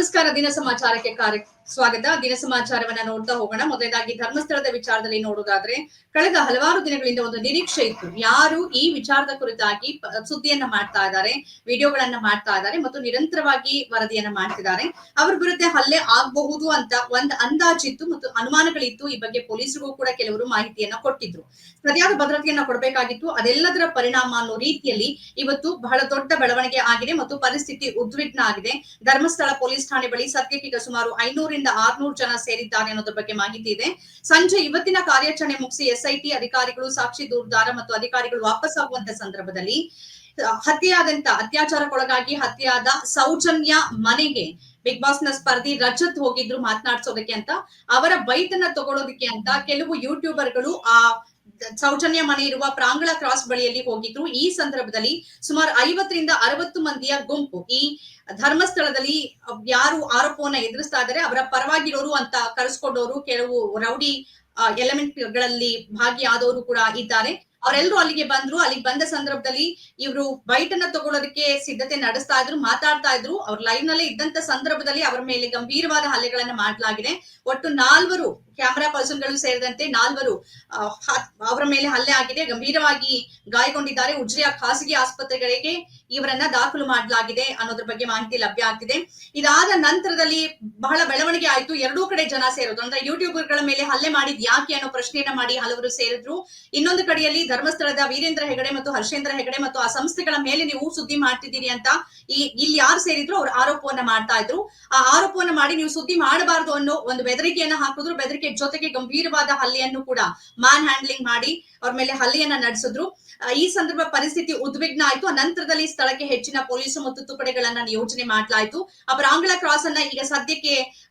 ನಮಸ್ಕಾರ ದಿನ ಸಮಾಚಾರಕ್ಕೆ ಕಾರ್ಯ ಸ್ವಾಗತ. ದಿನ ಸಮಾಚಾರವನ್ನ ನೋಡ್ತಾ ಹೋಗೋಣ. ಮೊದಲನೇದಾಗಿ ಧರ್ಮಸ್ಥಳದ ವಿಚಾರದಲ್ಲಿ ನೋಡೋದಾದ್ರೆ ಕಳೆದ ಹಲವಾರು ದಿನಗಳಿಂದ ಒಂದು ನಿರೀಕ್ಷೆ ಇತ್ತು. ಯಾರು ಈ ವಿಚಾರದ ಕುರಿತಾಗಿ ಸುದ್ದಿಯನ್ನ ಮಾಡ್ತಾ ಇದ್ದಾರೆ, ವಿಡಿಯೋಗಳನ್ನ ಮಾಡ್ತಾ ಇದ್ದಾರೆ ಮತ್ತು ನಿರಂತರವಾಗಿ ವರದಿಯನ್ನ ಮಾಡ್ತಿದ್ದಾರೆ. ಅವ್ರ ವಿರುದ್ಧ ಹಲ್ಲೆ ಆಗಬಹುದು ಅಂತ ಒಂದ್ ಅಂದಾಜಿತ್ತು ಮತ್ತು ಅನುಮಾನಗಳಿತ್ತು. ಈ ಬಗ್ಗೆ ಪೊಲೀಸರಿಗೂ ಕೂಡ ಕೆಲವರು ಮಾಹಿತಿಯನ್ನ ಕೊಟ್ಟಿದ್ರು. ಸರಿಯಾದ ಭದ್ರತೆಯನ್ನ ಕೊಡಬೇಕಾಗಿತ್ತು. ಅದೆಲ್ಲದರ ಪರಿಣಾಮ ಅನ್ನೋ ರೀತಿಯಲ್ಲಿ ಇವತ್ತು ಬಹಳ ದೊಡ್ಡ ಬೆಳವಣಿಗೆ ಆಗಿದೆ ಮತ್ತು ಪರಿಸ್ಥಿತಿ ಉದ್ವಿಗ್ನ ಆಗಿದೆ. ಧರ್ಮಸ್ಥಳ ಪೊಲೀಸ್ ಠಾಣೆ ಬಳಿ ಸದ್ಯಕ್ಕೀಗ ಸುಮಾರು ಐನೂರಿಂದ ಆರ್ನೂರು ಜನ ಸೇರಿದ್ದಾರೆ ಅನ್ನೋದ್ರ ಬಗ್ಗೆ ಮಾಹಿತಿ ಇದೆ. ಸಂಜೆ ಇವತ್ತಿನ ಕಾರ್ಯಾಚರಣೆ ಮುಗಿಸಿ ಎಸ್ಐಟಿ ಅಧಿಕಾರಿಗಳು ಸಾಕ್ಷಿ ದೂರದಾರ ಮತ್ತು ಅಧಿಕಾರಿಗಳು ವಾಪಸ್ ಆಗುವಂತ ಸಂದರ್ಭದಲ್ಲಿ, ಹತ್ಯೆಯಾದಂತ ಅತ್ಯಾಚಾರಕ್ಕೊಳಗಾಗಿ ಹತ್ಯೆಯಾದ ಸೌಜನ್ಯ ಮನೆಗೆ ಬಿಗ್ ಬಾಸ್ನ ಸ್ಪರ್ಧಿ ರಜತ್ ಹೋಗಿದ್ರು ಮಾತನಾಡ್ಸೋದಕ್ಕೆ ಅಂತ. ಅವರ ಬೈತನ್ನ ತಗೊಳ್ಳೋದಕ್ಕೆ ಅಂತ ಕೆಲವು ಯೂಟ್ಯೂಬರ್ಗಳು ಆ ಸೌಜನ್ಯ ಮನೆ ಇರುವ ಪ್ರಾಂಗಳ ಕ್ರಾಸ್ ಬಳಿಯಲ್ಲಿ ಹೋಗಿದ್ರು. ಈ ಸಂದರ್ಭದಲ್ಲಿ ಸುಮಾರು ಐವತ್ತರಿಂದ ಅರವತ್ತು ಮಂದಿಯ ಗುಂಪು. ಈ ಧರ್ಮಸ್ಥಳದಲ್ಲಿ ಯಾರು ಆರೋಪವನ್ನ ಎದುರಿಸ್ತಾ ಇದ್ದಾರೆ, ಅವರ ಪರವಾಗಿರೋರು ಅಂತ ಕರೆಸ್ಕೊಂಡವರು ಕೆಲವು ರೌಡಿ ಎಲಿಮೆಂಟ್ಗಳಲ್ಲಿ ಭಾಗಿಯಾದವರು ಕೂಡ ಇದ್ದಾರೆ. ಅವರೆಲ್ಲರೂ ಅಲ್ಲಿಗೆ ಬಂದ್ರು. ಅಲ್ಲಿಗೆ ಬಂದ ಸಂದರ್ಭದಲ್ಲಿ ಇವರು ಬೈಟ್ ಅನ್ನ ತಗೊಳ್ಳೋದಕ್ಕೆ ಸಿದ್ಧತೆ ನಡೆಸ್ತಾ ಇದ್ರು, ಮಾತಾಡ್ತಾ ಇದ್ರು. ಅವ್ರ ಲೈವ್ ನಲ್ಲೇ ಇದ್ದಂತ ಸಂದರ್ಭದಲ್ಲಿ ಅವರ ಮೇಲೆ ಗಂಭೀರವಾದ ಹಲ್ಲೆಗಳನ್ನ ಮಾಡಲಾಗಿದೆ. ಒಟ್ಟು ನಾಲ್ವರು ಕ್ಯಾಮೆರಾ ಪರ್ಸನ್ಗಳು ಸೇರಿದಂತೆ ನಾಲ್ವರು ಅವರ ಮೇಲೆ ಹಲ್ಲೆ ಆಗಿದೆ. ಗಂಭೀರವಾಗಿ ಗಾಯಗೊಂಡಿದ್ದಾರೆ. ಉಜ್ರಿಯ ಖಾಸಗಿ ಆಸ್ಪತ್ರೆಗಳಿಗೆ ಇವರನ್ನ ದಾಖಲು ಮಾಡಲಾಗಿದೆ ಅನ್ನೋದ್ರ ಬಗ್ಗೆ ಮಾಹಿತಿ ಲಭ್ಯ ಆಗ್ತಿದೆ. ಇದಾದ ನಂತರದಲ್ಲಿ ಬಹಳ ಬೆಳವಣಿಗೆ ಆಯ್ತು. ಎರಡೂ ಕಡೆ ಜನ ಸೇರೋದು. ಅಂದ್ರೆ ಯೂಟ್ಯೂಬರ್ಗಳ ಮೇಲೆ ಹಲ್ಲೆ ಮಾಡಿದ್ ಯಾಕೆ ಅನ್ನೋ ಪ್ರಶ್ನೆಯನ್ನ ಮಾಡಿ ಹಲವರು ಸೇರಿದ್ರು. ಇನ್ನೊಂದು ಕಡೆಯಲ್ಲಿ ಧರ್ಮಸ್ಥಳದ ವೀರೇಂದ್ರ ಹೆಗಡೆ ಮತ್ತು ಹರ್ಷೇಂದ್ರ ಹೆಗಡೆ ಮತ್ತು ಆ ಸಂಸ್ಥೆಗಳ ಮೇಲೆ ನೀವು ಸುದ್ದಿ ಮಾಡ್ತಿದ್ದೀರಿ ಅಂತ ಈ, ಇಲ್ಲಿ ಯಾರು ಸೇರಿದ್ರು ಅವ್ರು ಆರೋಪವನ್ನ ಮಾಡ್ತಾ ಇದ್ರು. ಆ ಆರೋಪವನ್ನ ಮಾಡಿ ನೀವು ಸುದ್ದಿ ಮಾಡಬಾರದು ಅನ್ನೋ ಒಂದು ಬೆದರಿಕೆಯನ್ನ ಹಾಕಿದ್ರು. ಬೆದರಿಕೆ ಜೊತೆಗೆ ಗಂಭೀರವಾದ ಹಲ್ಲೆಯನ್ನು ಕೂಡ ಮ್ಯಾನ್ ಹ್ಯಾಂಡ್ಲಿಂಗ್ ಮಾಡಿ ಅವ್ರ ಮೇಲೆ ಹಲ್ಲೆಯನ್ನ ನಡೆಸಿದ್ರು. ಈ ಸಂದರ್ಭ ಪರಿಸ್ಥಿತಿ ಉದ್ವಿಗ್ನ ಆಯ್ತು. ಆ ನಂತರದಲ್ಲಿ ಸ್ಥಳಕ್ಕೆ ಹೆಚ್ಚಿನ ಪೊಲೀಸು ಮತ್ತು ತುಕಡೆಗಳನ್ನ ನಿಯೋಜನೆ ಮಾಡಲಾಯಿತು. ಆ ಪ್ರಾಂಗಳ ಕ್ರಾಸ್ ಅನ್ನ ಈಗ ಸದ್ಯಕ್ಕೆ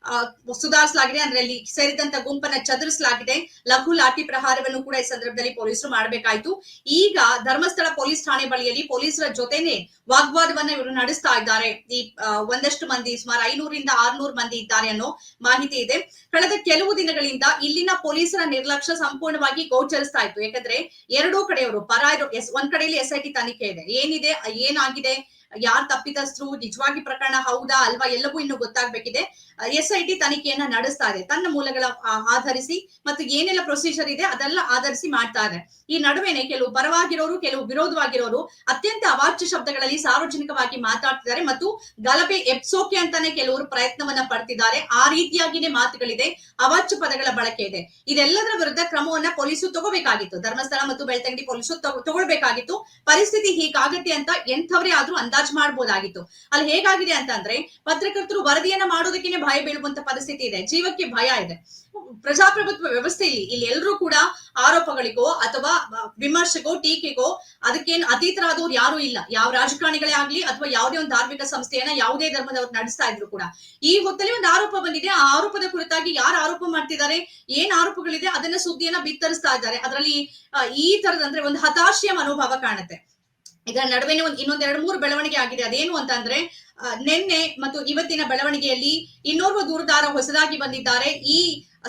ಸುಧಾರಿಸಲಾಗಿದೆ. ಅಂದ್ರೆ ಅಲ್ಲಿ ಸೇರಿದಂತ ಗುಂಪನ್ನ ಚದುರಿಸಲಾಗಿದೆ. ಲಘು ಲಾಠಿ ಪ್ರಹಾರವನ್ನು ಕೂಡ ಈ ಸಂದರ್ಭದಲ್ಲಿ ಪೊಲೀಸರು ಮಾಡಬೇಕಾಯ್ತು. ಈಗ ಧರ್ಮಸ್ಥಳ ಪೊಲೀಸ್ ಠಾಣೆ ಬಳಿಯಲ್ಲಿ ಪೊಲೀಸರ ಜೊತೆನೆ ವಾಗ್ವಾದವನ್ನ ಇವರು ನಡೆಸ್ತಾ ಇದ್ದಾರೆ. ಈ ಒಂದಷ್ಟು ಮಂದಿ, ಸುಮಾರು ಐನೂರಿಂದ ಆರ್ನೂರು ಮಂದಿ ಇದ್ದಾರೆ ಅನ್ನೋ ಮಾಹಿತಿ ಇದೆ. ಕಳೆದ ಕೆಲವು ದಿನಗಳಿಂದ ಇಲ್ಲಿನ ಪೊಲೀಸರ ನಿರ್ಲಕ್ಷ್ಯ ಸಂಪೂರ್ಣವಾಗಿ ಗೋಚರಿಸ್ತಾ ಇತ್ತು. ಯಾಕಂದ್ರೆ ಎರಡೂ ಕಡೆಯವರು ಪರ ಇರೋ- ಎಸ್, ಒಂದ್ ಕಡೆಯಲ್ಲಿ ಎಸ್ ಐ ಟಿ ತನಿಖೆ ಇದೆ. ಏನಿದೆ, ಏನಾಗಿದೆ, ಯಾರ್ ತಪ್ಪಿತಸ್ಥರು, ನಿಜವಾಗಿ ಪ್ರಕರಣ ಹೌದಾ, ಅಲ್ವಾ, ಎಲ್ಲವೂ ಇನ್ನು ಗೊತ್ತಾಗ್ಬೇಕಿದೆ. ಎಸ್ ಐ ಟಿ ತನಿಖೆಯನ್ನ ನಡೆಸ್ತಾ ಇದೆ. ತನ್ನ ಮೂಲಗಳ ಆಧರಿಸಿ ಮತ್ತು ಏನೆಲ್ಲ ಪ್ರೊಸೀಜರ್ ಇದೆ ಅದೆಲ್ಲ ಆಧರಿಸಿ ಮಾಡ್ತಾ ಇದೆ. ಈ ನಡುವೆನೆ ಕೆಲವು ಪರವಾಗಿರೋರು, ಕೆಲವು ವಿರೋಧವಾಗಿರೋರು ಅತ್ಯಂತ ಅವಾಚ್ಯ ಶಬ್ದಗಳಲ್ಲಿ ಸಾರ್ವಜನಿಕವಾಗಿ ಮಾತಾಡ್ತಿದ್ದಾರೆ ಮತ್ತು ಗಲಭೆ ಎಪ್ಸೋಕೆ ಅಂತಾನೆ ಕೆಲವರು ಪ್ರಯತ್ನವನ್ನ ಪಡ್ತಿದ್ದಾರೆ. ಆ ರೀತಿಯಾಗಿನೇ ಮಾತುಗಳಿದೆ. ಅವಾಚ್ಯ ಪದಗಳ ಬಳಕೆ ಇದೆ. ಇದೆಲ್ಲದರ ವಿರುದ್ಧ ಕ್ರಮವನ್ನ ಪೊಲೀಸರು ತಗೋಬೇಕಾಗಿತ್ತು. ಧರ್ಮಸ್ಥಳ ಮತ್ತು ಬೆಳ್ತಂಗಡಿ ಪೊಲೀಸರು ತಗೊ- ತಗೊಳ್ಬೇಕಾಗಿತ್ತು. ಪರಿಸ್ಥಿತಿ ಹೀಗಾಗತ್ತೆ ಅಂತ ಎಂಥವರೇ ಆದ್ರೂ ಅಂದಾಜು ಮಾಡಬಹುದಾಗಿತ್ತು ಅಲ್ಲಿ ಹೇಗಾಗಿದೆ ಅಂತಂದ್ರೆ ಪತ್ರಕರ್ತರು ವರದಿಯನ್ನ ಮಾಡೋದಕ್ಕೇನೆ ಭಯ ಬೀಳುವಂತ ಪರಿಸ್ಥಿತಿ ಇದೆ. ಜೀವಕ್ಕೆ ಭಯ ಇದೆ. ಪ್ರಜಾಪ್ರಭುತ್ವ ವ್ಯವಸ್ಥೆಯಲ್ಲಿ ಇಲ್ಲಿ ಎಲ್ಲರೂ ಕೂಡ ಆರೋಪಗಳಿಗೋ ಅಥವಾ ವಿಮರ್ಶೆಗೋ ಟೀಕೆಗೋ ಅದಕ್ಕೇನು ಅತೀತರಾದವ್ರು ಯಾರು ಇಲ್ಲ. ಯಾವ ರಾಜಕಾರಣಿಗಳೇ ಆಗ್ಲಿ ಅಥವಾ ಯಾವುದೇ ಒಂದು ಧಾರ್ಮಿಕ ಸಂಸ್ಥೆಯನ್ನ ಯಾವುದೇ ಧರ್ಮದವ್ರು ನಡೆಸ್ತಾ ಇದ್ರು ಕೂಡ. ಈ ಹೊತ್ತಲ್ಲಿ ಒಂದು ಆರೋಪ ಬಂದಿದೆ. ಆ ಆರೋಪದ ಕುರಿತಾಗಿ ಯಾರು ಆರೋಪ ಮಾಡ್ತಿದ್ದಾರೆ ಏನ್ ಆರೋಪಗಳಿದೆ ಅದನ್ನ ಸುದ್ದಿಯನ್ನ ಬಿತ್ತರಿಸ್ತಾ ಇದ್ದಾರೆ. ಅದರಲ್ಲಿ ಈ ತರದ ಅಂದ್ರೆ ಒಂದು ಹತಾಶೆಯ ಮನೋಭಾವ ಕಾಣುತ್ತೆ. ಇದರ ನಡುವೆ ಒಂದು ಇನ್ನೊಂದ್ ಎರಡ್ ಮೂರು ಬೆಳವಣಿಗೆ ಆಗಿದೆ. ಅದೇನು ಅಂತಂದ್ರೆ ಆ, ನಿನ್ನೆ ಮತ್ತು ಇವತ್ತಿನ ಬೆಳವಣಿಗೆಯಲ್ಲಿ ಇನ್ನೋರ್ವ ದೂರುದಾರ ಹೊಸದಾಗಿ ಬಂದಿದ್ದಾರೆ. ಈ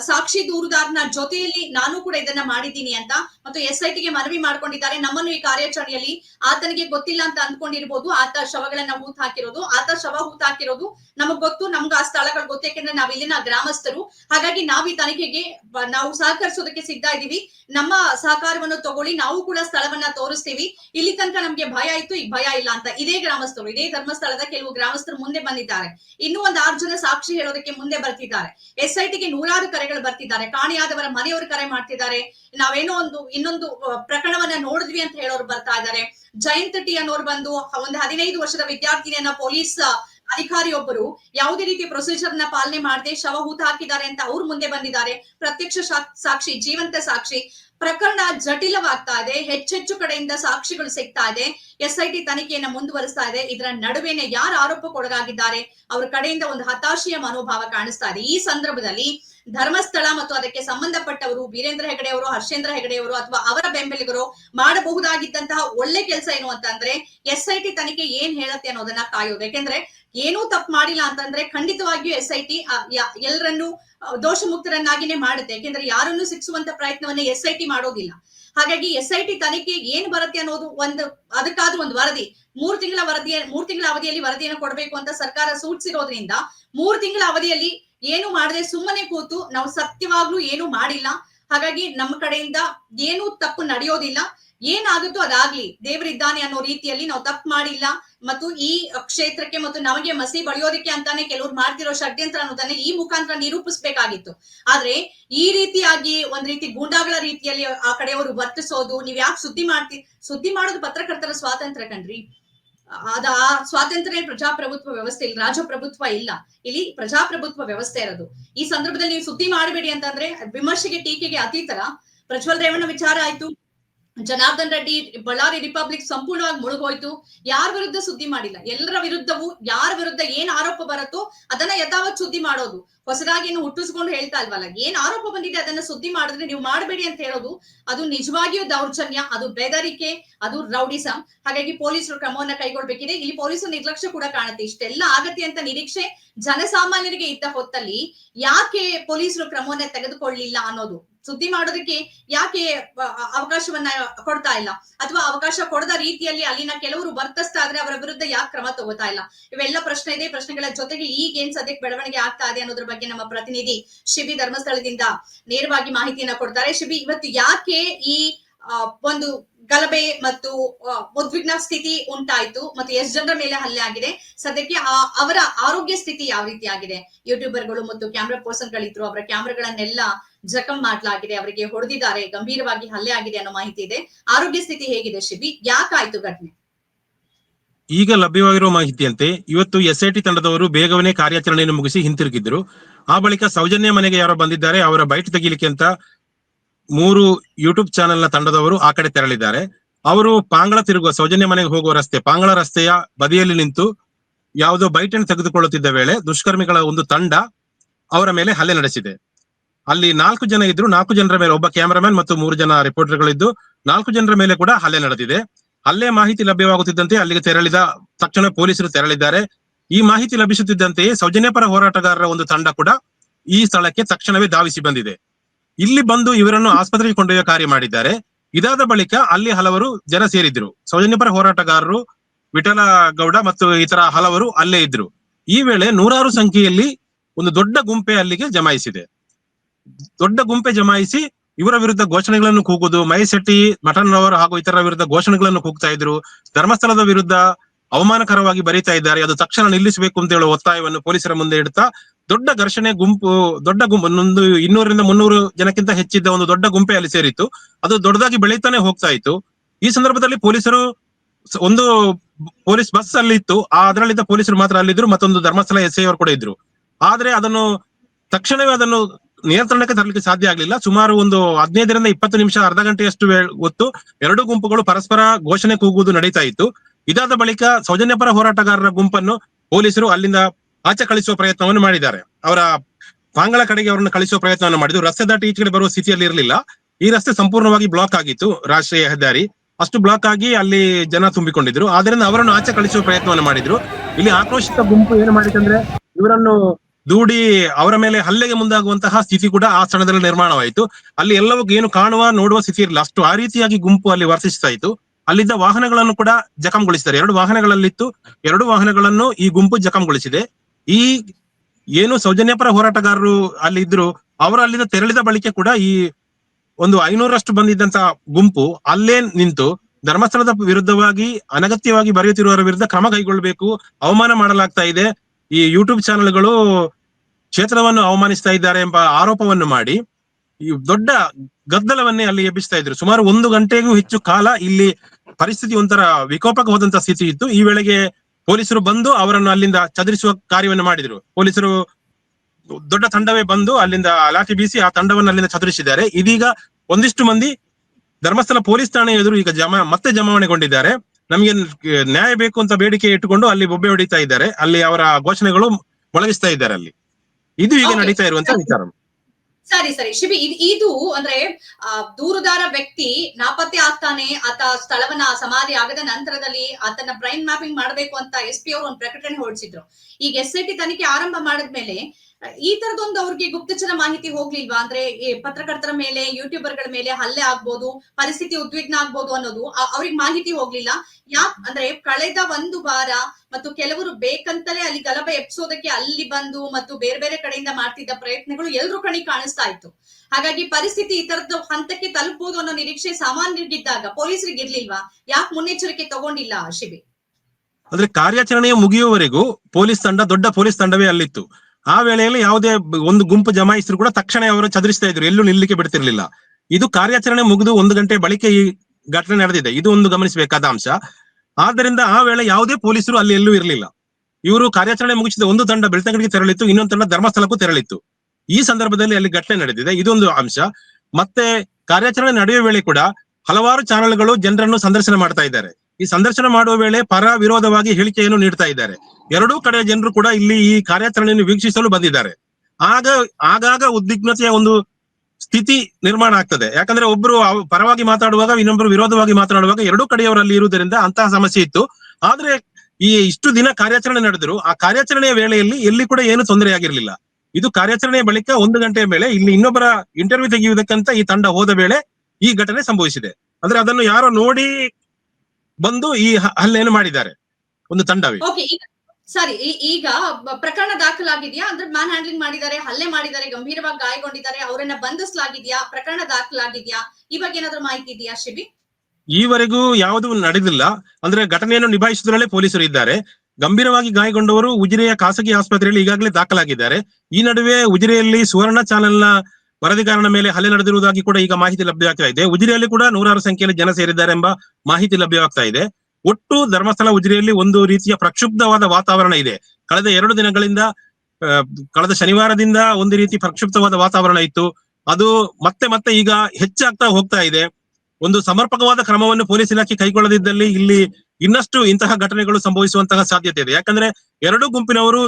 ಸಾಕ್ಷಿ ದೂರುದಾರನ ಜೊತೆಯಲ್ಲಿ ನಾನು ಕೂಡ ಇದನ್ನ ಮಾಡಿದ್ದೀನಿ ಅಂತ ಮತ್ತು ಎಸ್ ಐ ಟಿಗೆ ಮನವಿ ಮಾಡ್ಕೊಂಡಿದ್ದಾರೆ. ನಮ್ಮನ್ನು ಈ ಕಾರ್ಯಾಚರಣೆಯಲ್ಲಿ ಆತನಿಗೆ ಗೊತ್ತಿಲ್ಲ ಅಂತ ಅಂದ್ಕೊಂಡಿರ್ಬೋದು. ಆತ ಶವಗಳನ್ನ ಹೂತ್ ಹಾಕಿರೋದು. ಆತ ಶವ ಹೂತ್ ಹಾಕಿರೋದು. ನಮಗ್ ಗೊತ್ತು, ನಮ್ಗೆ ಆ ಸ್ಥಳಗಳು ಗೊತ್ತು. ಯಾಕೆಂದ್ರೆ ನಾವ್ ಇಲ್ಲಿನ ಗ್ರಾಮಸ್ಥರು. ಹಾಗಾಗಿ ನಾವು ಈ ತನಿಖೆಗೆ ನಾವು ಸಹಕರಿಸೋದಕ್ಕೆ ಸಿದ್ಧ ಇದೀವಿ ನಮ್ಮ ಸಹಕಾರವನ್ನು ತಗೊಳ್ಳಿ. ನಾವು ಕೂಡ ಸ್ಥಳವನ್ನ ತೋರಿಸ್ತೀವಿ. ಇಲ್ಲಿ ತನಕ ನಮ್ಗೆ ಭಯ ಇತ್ತು. ಈಗ ಭಯ ಇಲ್ಲ ಅಂತ. ಇದೇ ಗ್ರಾಮಸ್ಥರು, ಇದೇ ಧರ್ಮಸ್ಥಳದ ಕೆಲವು ಗ್ರಾಮಸ್ಥರು ಮುಂದೆ ಬಂದಿದ್ದಾರೆ. ಇನ್ನೂ ಒಂದ್ ಆರು ಜನ ಸಾಕ್ಷಿ ಹೇಳೋದಕ್ಕೆ ಮುಂದೆ ಬರ್ತಿದ್ದಾರೆ. ಎಸ್ ಐ ಟಿಗೆ ನೂರಾರು ಕರೆಗಳು ಬರ್ತಿದ್ದಾರೆ. ಕಾಣೆಯಾದವರ ಮನೆಯವರು ಕರೆ ಮಾಡ್ತಿದ್ದಾರೆ. ನಾವೇನೋ ಒಂದು, ಇನ್ನೊಂದು ಪ್ರಕರಣವನ್ನ ನೋಡಿದ್ವಿ ಅಂತ ಹೇಳೋರು ಬರ್ತಾ ಇದ್ದಾರೆ. ಜಯಂತ್ ಟಿ ಅನ್ನೋರು ಬಂದು ಒಂದು ಹದಿನೈದು ವರ್ಷದ ವಿದ್ಯಾರ್ಥಿನಿಯನ್ನ ಪೊಲೀಸ್ ಅಧಿಕಾರಿಯೊಬ್ಬರು ಯಾವುದೇ ರೀತಿ ಪ್ರೊಸೀಜರ್ನ ಪಾಲನೆ ಮಾಡದೆ ಶವ ಹೂತ ಹಾಕಿದ್ದಾರೆ ಅಂತ ಅವ್ರು ಮುಂದೆ ಬಂದಿದ್ದಾರೆ. ಪ್ರತ್ಯಕ್ಷ ಸಾಕ್ಷಿ, ಜೀವಂತ ಸಾಕ್ಷಿ. ಪ್ರಕರಣ ಜಟಿಲವಾಗ್ತಾ ಇದೆ. ಹೆಚ್ಚೆಚ್ಚು ಕಡೆಯಿಂದ ಸಾಕ್ಷಿಗಳು ಸಿಗ್ತಾ ಇದೆ. ಎಸ್ ಐ ಟಿ ತನಿಖೆಯನ್ನ ಮುಂದುವರಿಸ್ತಾ ಇದೆ. ಇದರ ನಡುವೆನೆ ಯಾರು ಆರೋಪಕ್ಕೊಳಗಾಗಿದ್ದಾರೆ? ಅವ್ರ ಕಡೆಯಿಂದ ಒಂದು ಹತಾಶೆಯ ಮನೋಭಾವ ಕಾಣಿಸ್ತಾ ಇದೆ. ಈ ಸಂದರ್ಭದಲ್ಲಿ ಧರ್ಮಸ್ಥಳ ಮತ್ತು ಅದಕ್ಕೆ ಸಂಬಂಧಪಟ್ಟವರು ವೀರೇಂದ್ರ ಹೆಗಡೆ ಅವರು, ಹರ್ಷೇಂದ್ರ ಹೆಗಡೆ ಅವರು ಅಥವಾ ಅವರ ಬೆಂಬಲಿಗರು ಮಾಡಬಹುದಾಗಿದ್ದಂತಹ ಒಳ್ಳೆ ಕೆಲಸ ಏನು ಅಂತಂದ್ರೆ ಎಸ್ ಐ ಟಿ ತನಿಖೆ ಏನ್ ಹೇಳತ್ತೆ ಅನ್ನೋದನ್ನ ಕಾಯೋದು. ಯಾಕೆಂದ್ರೆ ಏನೂ ತಪ್ಪು ಮಾಡಿಲ್ಲ ಅಂತಂದ್ರೆ ಖಂಡಿತವಾಗಿಯೂ ಎಸ್ ಐ ಟಿ ಎಲ್ಲರನ್ನು ದೋಷ ಮುಕ್ತರನ್ನಾಗಿನೇ ಮಾಡುತ್ತೆ. ಯಾಕೆಂದ್ರೆ ಯಾರನ್ನು ಶಿಕ್ಷುವಂತ ಪ್ರಯತ್ನವನ್ನ ಎಸ್ ಐ ಟಿ ಮಾಡೋದಿಲ್ಲ. ಹಾಗಾಗಿ ಎಸ್ ಐ ಟಿ ತನಿಖೆ ಏನ್ ಬರುತ್ತೆ ಅನ್ನೋದು ಒಂದು, ಅದಕ್ಕಾದ್ರೂ ಒಂದು ವರದಿ. ಮೂರ್ ತಿಂಗಳ ವರದಿಯ ಮೂರ್ ತಿಂಗಳ ಅವಧಿಯಲ್ಲಿ ವರದಿಯನ್ನು ಕೊಡಬೇಕು ಅಂತ ಸರ್ಕಾರ ಸೂಚಿಸಿರೋದ್ರಿಂದ ಮೂರ್ ತಿಂಗಳ ಅವಧಿಯಲ್ಲಿ ಏನು ಮಾಡದೆ ಸುಮ್ಮನೆ ಕೂತು ನಾವು ಸತ್ಯವಾಗ್ಲೂ ಏನು ಮಾಡಿಲ್ಲ. ಹಾಗಾಗಿ ನಮ್ಮ ಕಡೆಯಿಂದ ಏನು ತಪ್ಪು ನಡೆಯೋದಿಲ್ಲ. ಏನಾಗುತ್ತೋ ಅದಾಗ್ಲಿ. ದೇವರಿದ್ದಾನೆ ಅನ್ನೋ ರೀತಿಯಲ್ಲಿ ನಾವು ತಪ್ಪು ಮಾಡಿಲ್ಲ. ಮತ್ತು ಈ ಕ್ಷೇತ್ರಕ್ಕೆ ಮತ್ತು ನಮಗೆ ಮಸಿ ಬಳಿಯೋದಕ್ಕೆ ಅಂತಾನೆ ಕೆಲವ್ರು ಮಾಡ್ತಿರೋ ಷಡ್ಯಂತ್ರ ಅನ್ನೋದನ್ನ ಈ ಮುಖಾಂತರ ನಿರೂಪಿಸ್ಬೇಕಾಗಿತ್ತು. ಆದ್ರೆ ಈ ರೀತಿಯಾಗಿ ಒಂದ್ ರೀತಿ ಗೂಂಡಾಗಳ ರೀತಿಯಲ್ಲಿ ಆ ಕಡೆಯವರು ವರ್ತಿಸೋದು ನೀವ್ ಯಾಕೆ ಸುದ್ದಿ ಮಾಡ್ತಿ, ಸುದ್ದಿ ಮಾಡೋದು ಪತ್ರಕರ್ತರ ಸ್ವಾತಂತ್ರ್ಯ ಕಣ್ರಿ. ಅದ ಆ ಸ್ವಾತಂತ್ರ್ಯ ಪ್ರಜಾಪ್ರಭುತ್ವ ವ್ಯವಸ್ಥೆ ಇಲ್ಲಿ ರಾಜಪ್ರಭುತ್ವ ಇಲ್ಲ. ಇಲ್ಲಿ ಪ್ರಜಾಪ್ರಭುತ್ವ ವ್ಯವಸ್ಥೆ ಇರೋದು. ಈ ಸಂದರ್ಭದಲ್ಲಿ ನೀವು ಸುದ್ದಿ ಮಾಡಬೇಡಿ ಅಂತಂದ್ರೆ ವಿಮರ್ಶೆಗೆ ಟೀಕೆಗೆ ಅತೀತರ ಪ್ರಜ್ವಲ್ ರೇವಣ್ಣ ವಿಚಾರ ಆಯ್ತು. ಜನಾರ್ದನ್ ರೆಡ್ಡಿ, ಬಳ್ಳಾರಿ ರಿಪಬ್ಲಿಕ್ ಸಂಪೂರ್ಣವಾಗಿ ಮುಳುಗೋಯ್ತು ಯಾರ ವಿರುದ್ಧ ಸುದ್ದಿ ಮಾಡಿಲ್ಲ? ಎಲ್ಲರ ವಿರುದ್ಧವೂ, ಯಾರ ವಿರುದ್ಧ ಏನ್ ಆರೋಪ ಬರುತ್ತೋ ಅದನ್ನ ಯಥಾವತ್ ಸುದ್ದಿ ಮಾಡೋದು. ಹೊಸದಾಗಿ ಏನು ಹುಟ್ಟಿಸ್ಕೊಂಡು ಹೇಳ್ತಾ ಇಲ್ವಲ್ಲ? ಏನ್ ಆರೋಪ ಬಂದಿದೆ ಅದನ್ನ ಸುದ್ದಿ ಮಾಡಿದ್ರೆ ನೀವು ಮಾಡಬೇಡಿ ಅಂತ ಹೇಳೋದು. ಅದು ನಿಜವಾಗಿಯೂ ದೌರ್ಜನ್ಯ, ಅದು ಬೆದರಿಕೆ, ಅದು ರೌಡಿಸಂ. ಹಾಗಾಗಿ ಪೊಲೀಸರು ಕ್ರಮವನ್ನ ಕೈಗೊಳ್ಬೇಕಿದೆ. ಇಲ್ಲಿ ಪೊಲೀಸರು ನಿರ್ಲಕ್ಷ್ಯ ಕೂಡ ಕಾಣುತ್ತೆ. ಇಷ್ಟೆಲ್ಲ ಆಗತ್ತೆ ಅಂತ ನಿರೀಕ್ಷೆ ಜನಸಾಮಾನ್ಯರಿಗೆ ಇದ್ದ ಹೊತ್ತಲ್ಲಿ ಯಾಕೆ ಪೊಲೀಸರು ಕ್ರಮವನ್ನ ತೆಗೆದುಕೊಳ್ಳಿಲ್ಲ ಅನ್ನೋದು? ಸುದ್ದಿ ಮಾಡೋದಕ್ಕೆ ಯಾಕೆ ಅವಕಾಶವನ್ನ ಕೊಡ್ತಾ ಇಲ್ಲ? ಅಥವಾ ಅವಕಾಶ ಕೊಡದ ರೀತಿಯಲ್ಲಿ ಅಲ್ಲಿನ ಕೆಲವರು ವರ್ತಿಸ್ತಾ ಇದ್ರೆ ಅವರ ವಿರುದ್ಧ ಯಾಕೆ ಕ್ರಮ ತಗೋತಾ ಇಲ್ಲ? ಇವೆಲ್ಲ ಪ್ರಶ್ನೆ ಇದೆ. ಪ್ರಶ್ನೆಗಳ ಜೊತೆಗೆ ಈಗ ಏನ್ ಸದ್ಯಕ್ಕೆ ಬೆಳವಣಿಗೆ ಆಗ್ತಾ ಇದೆ ಅನ್ನೋದ್ರ ಬಗ್ಗೆ ನಮ್ಮ ಪ್ರತಿನಿಧಿ ಶಿಬಿ ಧರ್ಮಸ್ಥಳದಿಂದ ನೇರವಾಗಿ ಮಾಹಿತಿಯನ್ನ ಕೊಡ್ತಾರೆ. ಶಿಬಿ, ಇವತ್ತು ಯಾಕೆ ಈ ಒಂದು ಗಲಭೆ ಮತ್ತು ಉದ್ವಿಗ್ನ ಸ್ಥಿತಿ ಉಂಟಾಯ್ತು ಮತ್ತು ಎಷ್ಟು ಜನರ ಮೇಲೆ ಹಲ್ಲೆ ಆಗಿದೆ. ಸದ್ಯಕ್ಕೆ ಅವರ ಆರೋಗ್ಯ ಸ್ಥಿತಿ ಯಾವ ರೀತಿ ಆಗಿದೆ? ಯೂಟ್ಯೂಬರ್ಗಳು ಮತ್ತು ಕ್ಯಾಮ್ರಾ ಪರ್ಸನ್ ಗಳಿದ್ರು ಅವರ ಕ್ಯಾಮ್ರಾಗಳನ್ನೆಲ್ಲ ಜಖಂ ಮಾಡಲಾಗಿದೆ, ಅವರಿಗೆ ಹೊಡೆದಿದ್ದಾರೆ, ಗಂಭೀರವಾಗಿ ಹಲ್ಲೆ ಆಗಿದೆ ಅನ್ನೋ ಮಾಹಿತಿ ಇದೆ. ಆರೋಗ್ಯ ಸ್ಥಿತಿ ಹೇಗಿದೆ, ಶಿಬಿ? ಯಾಕಾಯ್ತು ಘಟನೆ? ಈಗ ಲಭ್ಯವಾಗಿರುವ ಮಾಹಿತಿಯಂತೆ, ಇವತ್ತು ಎಸ್ಐಟಿ ತಂಡದವರು ಬೇಗನೆ ಕಾರ್ಯಾಚರಣೆಯನ್ನು ಮುಗಿಸಿ ಹಿಂತಿರುಗಿದ್ರು. ಆ ಬಳಿಕ ಸೌಜನ್ಯ ಮನೆಗೆ ಯಾರೋ ಬಂದಿದ್ದಾರೆ, ಅವರ ಬೈಟ್ ತೆಗಿಲಿಕ್ಕೆ ಅಂತ ಮೂರು ಯೂಟ್ಯೂಬ್ ಚಾನೆಲ್ನ ತಂಡದವರು ಆ ಕಡೆ ತೆರಳಿದ್ದಾರೆ. ಅವರು ಪಾಂಗಳ ತಿರುಗುವ, ಸೌಜನ್ಯ ಮನೆಗೆ ಹೋಗುವ ರಸ್ತೆ, ಪಾಂಗಳ ರಸ್ತೆಯ ಬದಿಯಲ್ಲಿ ನಿಂತು ಯಾವುದೋ ಬೈಟ್ ಅನ್ನು ತೆಗೆದುಕೊಳ್ಳುತ್ತಿದ್ದ ವೇಳೆ ದುಷ್ಕರ್ಮಿಗಳ ಒಂದು ತಂಡ ಅವರ ಮೇಲೆ ಹಲ್ಲೆ ನಡೆಸಿದೆ. ಅಲ್ಲಿ ನಾಲ್ಕು ಜನ ಇದ್ರು, ನಾಲ್ಕು ಜನರ ಮೇಲೆ ಒಬ್ಬ ಕ್ಯಾಮರಾಮನ್ ಮತ್ತು ಮೂರು ಜನ ರಿಪೋರ್ಟರ್ಗಳಿದ್ದು ನಾಲ್ಕು ಜನರ ಮೇಲೆ ಕೂಡ ಹಲ್ಲೆ ನಡೆದಿದೆ. ಹಲ್ಲೆ ಮಾಹಿತಿ ಲಭ್ಯವಾಗುತ್ತಿದ್ದಂತೆ ಅಲ್ಲಿಗೆ ತೆರಳಿದ ತಕ್ಷಣ ಪೊಲೀಸರು ತೆರಳಿದ್ದಾರೆ. ಈ ಮಾಹಿತಿ ಲಭಿಸುತ್ತಿದ್ದಂತೆಯೇ ಸೌಜನ್ಯ ಪರ ಹೋರಾಟಗಾರರ ಒಂದು ತಂಡ ಕೂಡ ಈ ಸ್ಥಳಕ್ಕೆ ತಕ್ಷಣವೇ ಧಾವಿಸಿ ಬಂದಿದೆ. ಇಲ್ಲಿ ಬಂದು ಇವರನ್ನು ಆಸ್ಪತ್ರೆಗೆ ಕೊಂಡೊಯ್ಯುವ ಕಾರ್ಯ ಮಾಡಿದ್ದಾರೆ. ಇದಾದ ಬಳಿಕ ಅಲ್ಲಿ ಹಲವರು ಜನ ಸೇರಿದ್ರು. ಸೌಜನ್ಯಪರ ಹೋರಾಟಗಾರರು ವಿಠಲ ಗೌಡ ಮತ್ತು ಇತರ ಹಲವರು ಅಲ್ಲೇ ಇದ್ರು. ಈ ವೇಳೆ ನೂರಾರು ಸಂಖ್ಯೆಯಲ್ಲಿ ಒಂದು ದೊಡ್ಡ ಗುಂಪೆ ಅಲ್ಲಿಗೆ ಜಮಾಯಿಸಿದೆ. ದೊಡ್ಡ ಗುಂಪೆ ಜಮಾಯಿಸಿ ಇವರ ವಿರುದ್ಧ ಘೋಷಣೆಗಳನ್ನು ಕೂಗುದು ಮೈಸೆಟ್ಟಿ ಅವರು ಹಾಗೂ ಇತರ ವಿರುದ್ಧ ಘೋಷಣೆಗಳನ್ನು ಕೂಗ್ತಾ ಇದ್ರು. ಧರ್ಮಸ್ಥಳದ ವಿರುದ್ಧ ಅವಮಾನಕರವಾಗಿ ಬರೀತಾ ಇದ್ದಾರೆ. ಅದು ತಕ್ಷಣ ನಿಲ್ಲಿಸಬೇಕು ಅಂತ ಹೇಳುವ ಒತ್ತಾಯವನ್ನು ಪೊಲೀಸರ ಮುಂದೆ ಇಡ್ತಾ ದೊಡ್ಡ ಘರ್ಷಣೆ ಗುಂಪು, ದೊಡ್ಡ ಗುಂಪು ಒಂದು ಇನ್ನೂರರಿಂದ ಮುನ್ನೂರು ಜನಕ್ಕಿಂತ ಹೆಚ್ಚಿದ್ದ ಒಂದು ದೊಡ್ಡ ಗುಂಪೆ ಅಲ್ಲಿ ಸೇರಿತ್ತು. ಅದು ದೊಡ್ಡದಾಗಿ ಬೆಳೀತಾನೆ ಹೋಗ್ತಾ ಇತ್ತು. ಈ ಸಂದರ್ಭದಲ್ಲಿ ಪೊಲೀಸರು ಒಂದು ಪೊಲೀಸ್ ಬಸ್ ಅಲ್ಲಿ ಇತ್ತು. ಆ ಅದರಲ್ಲಿದ್ದ ಪೊಲೀಸರು ಮಾತ್ರ ಅಲ್ಲಿದ್ರು, ಮತ್ತೊಂದು ಧರ್ಮಸ್ಥಳ ಎಸ್ ಐ ಅವರು ಕೂಡ ಇದ್ರು. ಆದ್ರೆ ಅದನ್ನು ತಕ್ಷಣವೇ ಅದನ್ನು ನಿಯಂತ್ರಣಕ್ಕೆ ತರಲಿಕ್ಕೆ ಸಾಧ್ಯ ಆಗಲಿಲ್ಲ. ಸುಮಾರು ಒಂದು ಹದಿನೈದರಿಂದ ಇಪ್ಪತ್ತು ನಿಮಿಷ, ಅರ್ಧ ಗಂಟೆಯಷ್ಟು ಹೊತ್ತು ಎರಡು ಗುಂಪುಗಳು ಪರಸ್ಪರ ಘೋಷಣೆ ಕೂಗುವುದು ನಡೀತಾ ಇತ್ತು. ಇದಾದ ಬಳಿಕ ಸೌಜನ್ಯ ಪರ ಹೋರಾಟಗಾರರ ಗುಂಪನ್ನು ಪೊಲೀಸರು ಅಲ್ಲಿಂದ ಆಚೆ ಕಳಿಸುವ ಪ್ರಯತ್ನವನ್ನು ಮಾಡಿದ್ದಾರೆ. ಅವರ ಪಾಂಗಳ ಕಡೆಗೆ ಅವರನ್ನು ಕಳಿಸುವ ಪ್ರಯತ್ನವನ್ನು ಮಾಡಿದ್ರು. ರಸ್ತೆ ದಾಟಿ ಈಚೆ ಕಡೆ ಬರುವ ಸ್ಥಿತಿಯಲ್ಲಿ ಇರಲಿಲ್ಲ. ಈ ರಸ್ತೆ ಸಂಪೂರ್ಣವಾಗಿ ಬ್ಲಾಕ್ ಆಗಿತ್ತು. ರಾಷ್ಟ್ರೀಯ ಹೆದ್ದಾರಿ. ಅಷ್ಟು ಬ್ಲಾಕ್ ಆಗಿ ಅಲ್ಲಿ ಜನ ತುಂಬಿಕೊಂಡಿದ್ರು. ಆದ್ರಿಂದ ಅವರನ್ನು ಆಚೆ ಕಳಿಸುವ ಪ್ರಯತ್ನವನ್ನು ಮಾಡಿದ್ರು. ಇಲ್ಲಿ ಆಕ್ರೋಶಿತ ಗುಂಪು ಏನು ಮಾಡಿತಂದ್ರೆ ಇವರನ್ನು ದೂಡಿ ಅವರ ಮೇಲೆ ಹಲ್ಲೆಗೆ ಮುಂದಾಗುವಂತಹ ಸ್ಥಿತಿ ಕೂಡ ಆ ಸ್ಥಳದಲ್ಲಿ ನಿರ್ಮಾಣವಾಯಿತು. ಅಲ್ಲಿ ಎಲ್ಲವೂ ಏನು ಕಾಣುವ, ನೋಡುವ ಸ್ಥಿತಿ ಇರಲಿಲ್ಲ. ಅಷ್ಟು ಆ ರೀತಿಯಾಗಿ ಗುಂಪು ಅಲ್ಲಿ ವರ್ತಿಸ್ತಾ ಇತ್ತು. ಅಲ್ಲಿದ್ದ ವಾಹನಗಳನ್ನು ಕೂಡ ಜಖಂಗೊಳಿಸಿದ್ದಾರೆ. ಎರಡು ವಾಹನಗಳಲ್ಲಿತ್ತು. ಎರಡು ವಾಹನಗಳನ್ನು ಈ ಗುಂಪು ಜಖಂಗೊಳಿಸಿದೆ. ಈ ಏನು ಸೌಜನ್ಯಪರ ಹೋರಾಟಗಾರರು ಅಲ್ಲಿ ಇದ್ರು, ಅವರು ಅಲ್ಲಿಂದ ತೆರಳಿದ ಬಳಿಕ ಕೂಡ ಈ ಒಂದು ಐನೂರಷ್ಟು ಬಂದಿದ್ದಂತ ಗುಂಪು ಅಲ್ಲೇ ನಿಂತು ಧರ್ಮಸ್ಥಳದ ವಿರುದ್ಧವಾಗಿ, ಅನಗತ್ಯವಾಗಿ ಬರೆಯುತ್ತಿರುವವರ ವಿರುದ್ಧ ಕ್ರಮ ಕೈಗೊಳ್ಳಬೇಕು, ಅವಮಾನ ಮಾಡಲಾಗ್ತಾ ಇದೆ. ಈ ಯೂಟ್ಯೂಬ್ ಚಾನೆಲ್ಗಳು ಕ್ಷೇತ್ರವನ್ನು ಅವಮಾನಿಸ್ತಾ ಇದ್ದಾರೆ ಎಂಬ ಆರೋಪವನ್ನು ಮಾಡಿ, ಈ ದೊಡ್ಡ ಗದ್ದಲವನ್ನೇ ಅಲ್ಲಿ ಎಬ್ಬಿಸ್ತಾ ಇದ್ರು. ಸುಮಾರು ಒಂದು ಗಂಟೆಗೂ ಹೆಚ್ಚು ಕಾಲ ಇಲ್ಲಿ ಪರಿಸ್ಥಿತಿ ಒಂಥರ ವಿಕೋಪಕ್ಕೆ ಹೋದಂತ ಸ್ಥಿತಿ ಇತ್ತು. ಈ ವೇಳೆಗೆ ಪೊಲೀಸರು ಬಂದು ಅವರನ್ನು ಅಲ್ಲಿಂದ ಚದುರಿಸುವ ಕಾರ್ಯವನ್ನು ಮಾಡಿದ್ರು. ಪೊಲೀಸರು ದೊಡ್ಡ ತಂಡವೇ ಬಂದು ಅಲ್ಲಿಂದ ಲಾಠಿ ಬೀಸಿ ಆ ತಂಡವನ್ನು ಅಲ್ಲಿಂದ ಚದುರಿಸಿದ್ದಾರೆ. ಇದೀಗ ಒಂದಿಷ್ಟು ಮಂದಿ ಧರ್ಮಸ್ಥಳ ಪೊಲೀಸ್ ಠಾಣೆ ಎದುರು ಈಗ ಜಮಾ ಮತ್ತೆ ಜಮಾವಣೆಗೊಂಡಿದ್ದಾರೆ. ನಮಗೆ ನ್ಯಾಯ ಬೇಕು ಅಂತ ಬೇಡಿಕೆ ಇಟ್ಟುಕೊಂಡು ಅಲ್ಲಿ ಬೊಬ್ಬೆ ಹೊಡಿತಾ ಇದ್ದಾರೆ. ಅಲ್ಲಿ ಅವರ ಘೋಷಣೆಗಳು ಮೊಳಗಿಸ್ತಾ ಇದ್ದಾರೆ ಅಲ್ಲಿ. ಇದು ಈಗ. ನಡೀತಾ ಇರುವಂತಹ ವಿಚಾರ. ಸರಿ ಸರಿ. ಶಿಬಿ, ಇದ್- ಅಂದ್ರೆ ದೂರುದಾರ ವ್ಯಕ್ತಿ ನಾಪತ್ತೆ ಆಗ್ತಾನೆ, ಆತ ಸ್ಥಳವನ್ನ ಸಮಾಧಿ ಆಗದ ನಂತರದಲ್ಲಿ ಆತನ ಬ್ರೈನ್ ಮ್ಯಾಪಿಂಗ್ ಮಾಡಬೇಕು ಅಂತ ಎಸ್ ಪಿ ಅವರು ಒಂದು ಪ್ರಕಟಣೆ ಹೊರಡಿಸಿದ್ರು ಈಗ ಎಸ್ ಐ ಟಿ ತನಿಖೆ ಆರಂಭ ಮಾಡಿದ್ಮೇಲೆ ಈ ತರದೊಂದು ಅವ್ರಿಗೆ ಗುಪ್ತಚರ ಮಾಹಿತಿ ಹೋಗ್ಲಿಲ್ವಾ? ಅಂದ್ರೆ ಪತ್ರಕರ್ತರ ಮೇಲೆ ಯೂಟ್ಯೂಬರ್ಗಳ ಮೇಲೆ ಹಲ್ಲೆ ಆಗ್ಬೋದು, ಪರಿಸ್ಥಿತಿ ಉದ್ವಿಗ್ನ ಆಗ್ಬೋದು ಅನ್ನೋದು ಅವ್ರಿಗೆ ಮಾಹಿತಿ ಹೋಗ್ಲಿಲ್ಲ. ಯಾ ಅಂದ್ರೆ ಕಳೆದ ಒಂದು ವಾರ ಮತ್ತು ಕೆಲವರು ಬೇಕಂತಲೇ ಅಲ್ಲಿ ಗಲಭೆ ಎಪ್ಸೋದಕ್ಕೆ ಅಲ್ಲಿ ಬಂದು ಮತ್ತು ಬೇರೆ ಬೇರೆ ಕಡೆಯಿಂದ ಮಾಡ್ತಿದ್ದ ಪ್ರಯತ್ನಗಳು ಎಲ್ರು ಕಣಿ ಕಾಣಿಸ್ತಾ ಇತ್ತು. ಹಾಗಾಗಿ ಪರಿಸ್ಥಿತಿ ಈ ತರದ ಹಂತಕ್ಕೆ ತಲುಪಬಹುದು ಅನ್ನೋ ನಿರೀಕ್ಷೆ ಸಾಮಾನ್ಯರಿಗಿದ್ದಾಗ ಪೊಲೀಸರಿಗೆ ಇರ್ಲಿಲ್ವಾ? ಯಾಕೆ ಮುನ್ನೆಚ್ಚರಿಕೆ ತಗೊಂಡಿಲ್ಲ ಶಿಬಿ ಅಂದ್ರೆ ಕಾರ್ಯಾಚರಣೆಯ ಮುಗಿಯುವವರೆಗೂ ಪೊಲೀಸ್ ತಂಡ ದೊಡ್ಡ ಪೊಲೀಸ್ ತಂಡವೇ ಅಲ್ಲಿತ್ತು. ಆ ವೇಳೆಯಲ್ಲಿ ಯಾವುದೇ ಒಂದು ಗುಂಪು ಜಮಾಯಿಸಿದ್ರು ಕೂಡ ತಕ್ಷಣ ಅವರು ಚದುರಿಸ್ತಾ ಇದ್ರು. ಎಲ್ಲೂ ನಿಲ್ಲಿಕ್ಕೆ ಬಿಡ್ತಿರ್ಲಿಲ್ಲ. ಇದು ಕಾರ್ಯಾಚರಣೆ ಮುಗಿದು ಒಂದು ಗಂಟೆ ಬಳಿಕ ಈ ಘಟನೆ ನಡೆದಿದೆ. ಇದು ಒಂದು ಗಮನಿಸಬೇಕಾದ ಅಂಶ. ಆದ್ದರಿಂದ ಆ ವೇಳೆ ಯಾವುದೇ ಪೊಲೀಸರು ಅಲ್ಲಿ ಎಲ್ಲೂ ಇರಲಿಲ್ಲ. ಇವರು ಕಾರ್ಯಾಚರಣೆ ಮುಗಿಸಿದ ಒಂದು ತಂಡ ಬೆಳ್ತಂಗಡಿಗೆ ತೆರಳಿತ್ತು, ಇನ್ನೊಂದು ತಂಡ ಧರ್ಮಸ್ಥಳಕ್ಕೂ ತೆರಳಿತ್ತು. ಈ ಸಂದರ್ಭದಲ್ಲಿ ಅಲ್ಲಿ ಘಟನೆ ನಡೆದಿದೆ. ಇದೊಂದು ಅಂಶ. ಮತ್ತೆ ಕಾರ್ಯಾಚರಣೆ ನಡೆಯುವ ವೇಳೆ ಕೂಡ ಹಲವಾರು ಚಾನೆಲ್ಗಳು ಜನರನ್ನು ಸಂದರ್ಶನ ಮಾಡ್ತಾ ಇದ್ದಾರೆ. ಈ ಸಂದರ್ಶನ ಮಾಡುವ ವೇಳೆ ಪರ ವಿರೋಧವಾಗಿ ಹೇಳಿಕೆಯನ್ನು ನೀಡ್ತಾ ಇದ್ದಾರೆ. ಎರಡೂ ಕಡೆ ಜನರು ಕೂಡ ಇಲ್ಲಿ ಈ ಕಾರ್ಯಾಚರಣೆಯನ್ನು ವೀಕ್ಷಿಸಲು ಬಂದಿದ್ದಾರೆ. ಆಗ, ಆಗಾಗ ಉದ್ವಿಗ್ನತೆಯ ಒಂದು ಸ್ಥಿತಿ ನಿರ್ಮಾಣ ಆಗ್ತದೆ. ಯಾಕಂದ್ರೆ ಒಬ್ರು ಪರವಾಗಿ ಮಾತಾಡುವಾಗ ಇನ್ನೊಬ್ರು ವಿರೋಧವಾಗಿ ಮಾತನಾಡುವಾಗ ಎರಡೂ ಕಡೆಯವರಲ್ಲಿ ಇರುವುದರಿಂದ ಅಂತಹ ಸಮಸ್ಯೆ ಇತ್ತು. ಆದ್ರೆ ಈ ಇಷ್ಟು ದಿನ ಕಾರ್ಯಾಚರಣೆ ನಡೆದರೂ ಆ ಕಾರ್ಯಾಚರಣೆಯ ವೇಳೆಯಲ್ಲಿ ಎಲ್ಲಿ ಕೂಡ ಏನು ತೊಂದರೆ ಆಗಿರಲಿಲ್ಲ. ಇದು ಕಾರ್ಯಾಚರಣೆಯ ಬಳಿಕ ಒಂದು ಗಂಟೆಯ ಮೇಲೆ ಇಲ್ಲಿ ಇನ್ನೊಬ್ಬರ ಇಂಟರ್ವ್ಯೂ ತೆಗೆಯುವುದಕ್ಕಂತ ಈ ತಂಡ ಹೋದ ವೇಳೆ ಈ ಘಟನೆ ಸಂಭವಿಸಿದೆ. ಅಂದ್ರೆ ಅದನ್ನು ಯಾರೋ ನೋಡಿ ಬಂದು ಈ ಹಲ್ಲೆಯನ್ನು ಮಾಡಿದ್ದಾರೆ. ಒಂದು ತಂಡವೇ. ಸರಿ ಈಗ ಪ್ರಕರಣ ದಾಖಲಾಗಿದ್ಯಾ? ಅಂದ್ರೆ ಮ್ಯಾನ್ ಹ್ಯಾಂಡ್ಲಿಂಗ್ ಮಾಡಿದ್ದಾರೆ ಹಲ್ಲೆ ಮಾಡಿದ್ದಾರೆ ಗಂಭೀರವಾಗಿ ಗಾಯಗೊಂಡಿದ್ದಾರೆ ಅವರನ್ನ ಬಂಧಿಸಲಾಗಿದೆಯಾ? ಪ್ರಕರಣ ದಾಖಲಾಗಿದ್ಯಾ? ಈ ಬಗ್ಗೆ ಏನಾದ್ರು ಮಾಹಿತಿ ಇದೆಯಾ ಶಿಬಿ? ಈವರೆಗೂ ಯಾವುದು ನಡೆದಿಲ್ಲ. ಅಂದ್ರೆ ಘಟನೆಯನ್ನು ನಿಭಾಯಿಸಿದ್ರಲ್ಲೇ ಪೊಲೀಸರು ಇದ್ದಾರೆ. ಗಂಭೀರವಾಗಿ ಗಾಯಗೊಂಡವರು ಉಜಿರೆಯ ಖಾಸಗಿ ಆಸ್ಪತ್ರೆಯಲ್ಲಿ ಈಗಾಗಲೇ ದಾಖಲಾಗಿದ್ದಾರೆ. ಈ ನಡುವೆ ಉಜಿರೆಯಲ್ಲಿ ಸುವರ್ಣ ಚಾನೆಲ್ನ ವರದಿಗಾರನ ಮೇಲೆ ಹಲ್ಲೆ ನಡೆದಿರುವುದಾಗಿ ಕೂಡ ಈಗ ಮಾಹಿತಿ ಲಭ್ಯವಾಗ್ತಾ ಇದೆ. ಉಜಿರೆಯಲ್ಲಿ ಕೂಡ ನೂರಾರು ಸಂಖ್ಯೆಯಲ್ಲಿ ಜನ ಸೇರಿದ್ದಾರೆ ಎಂಬ ಮಾಹಿತಿ ಲಭ್ಯವಾಗ್ತಾ ಇದೆ. ಒಟ್ಟು ಧರ್ಮಸ್ಥಳ, ಉಜಿರೆಯಲ್ಲಿ ಒಂದು ರೀತಿಯ ಪ್ರಕ್ಷುಬ್ಧವಾದ ವಾತಾವರಣ ಇದೆ. ಕಳೆದ ಎರಡು ದಿನಗಳಿಂದ ಕಳೆದ ಶನಿವಾರದಿಂದ ಒಂದು ರೀತಿ ಪ್ರಕ್ಷುಬ್ಧವಾದ ವಾತಾವರಣ ಇತ್ತು. ಅದು ಮತ್ತೆ ಮತ್ತೆ ಈಗ ಹೆಚ್ಚಾಗ್ತಾ ಹೋಗ್ತಾ ಇದೆ. ಒಂದು ಸಮರ್ಪಕವಾದ ಕ್ರಮವನ್ನು ಪೊಲೀಸ್ ಇಲಾಖೆ ಕೈಗೊಳ್ಳದಿದ್ದಲ್ಲಿ ಇಲ್ಲಿ ಇನ್ನಷ್ಟು ಇಂತಹ ಘಟನೆಗಳು ಸಂಭವಿಸುವಂತಹ ಸಾಧ್ಯತೆ ಇದೆ. ಯಾಕಂದ್ರೆ ಎರಡು ಗುಂಪಿನವರು